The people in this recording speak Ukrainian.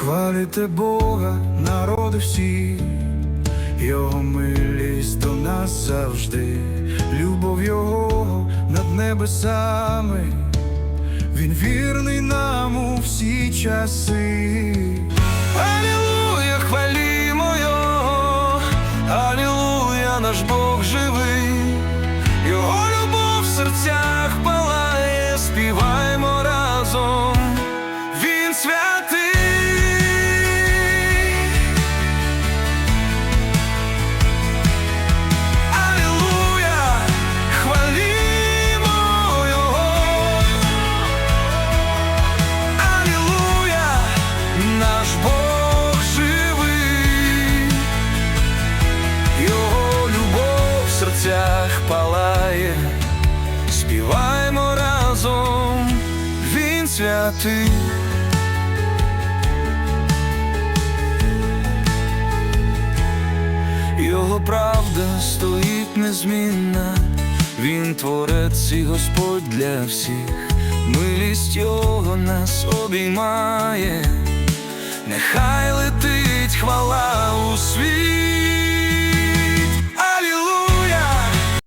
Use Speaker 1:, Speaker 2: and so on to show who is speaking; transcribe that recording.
Speaker 1: Хвалите Бога, народи всі, Його милість до нас завжди, любов Його над небесами, Він вірний нам у всі часи. Алілуя, хвалімо Його, Алілуя, наш Бог живий, палає. Співаємо разом, він святий. Його правда стоїть незмінна, він творець і Господь для всіх, милість Його нас обіймає, нехай